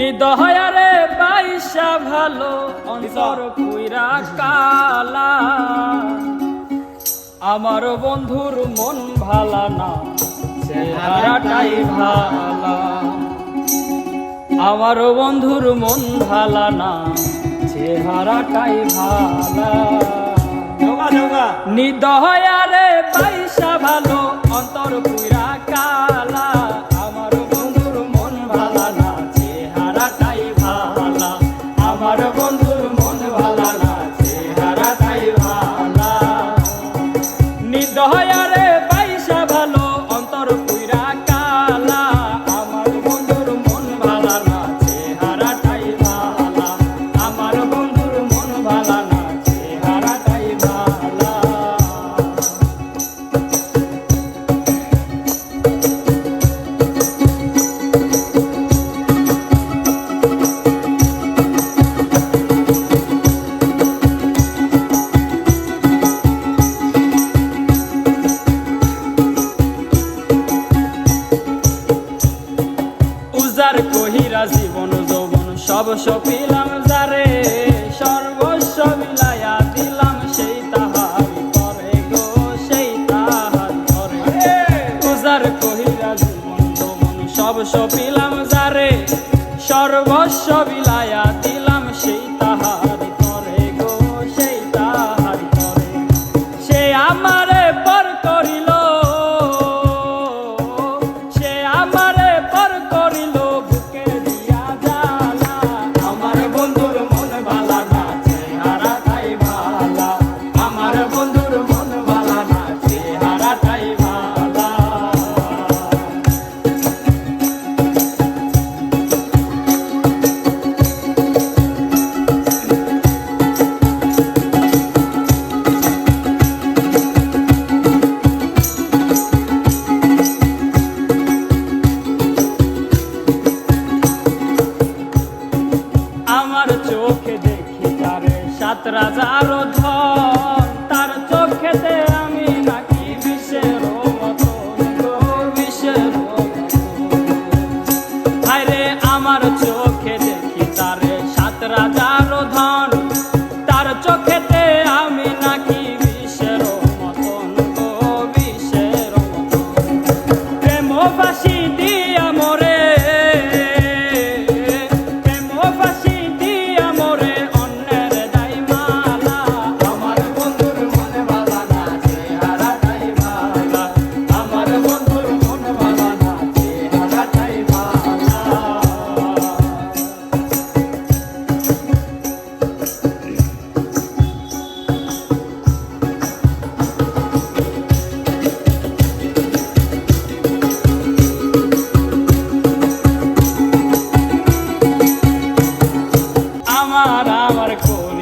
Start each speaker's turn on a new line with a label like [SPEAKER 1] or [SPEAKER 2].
[SPEAKER 1] নিদয়ারে পাইসা ভালো অন্তর কুইরা কালা। আমার বন্ধুর মন ভালা না চেহারাটাই ভালা। আমার বন্ধুর মন ভালা না চেহারাটাই ভালা। নিদয়ারে পাইসা ভালো অন্তর পুইরা আর কহিরা জীবন, যৌবন, সব সপিলাম যারে। সর্বস্ব মিলাইয়া দিলাম সেই তাহার করে গো, সেই তাহার করে পূজার কহিরা জীবন, যৌবন, সব সপিলাম যারে। সর্বস্ব বিলাইয়া দিলাম রাজার ধর তার চোখেতে আমার আমার কোন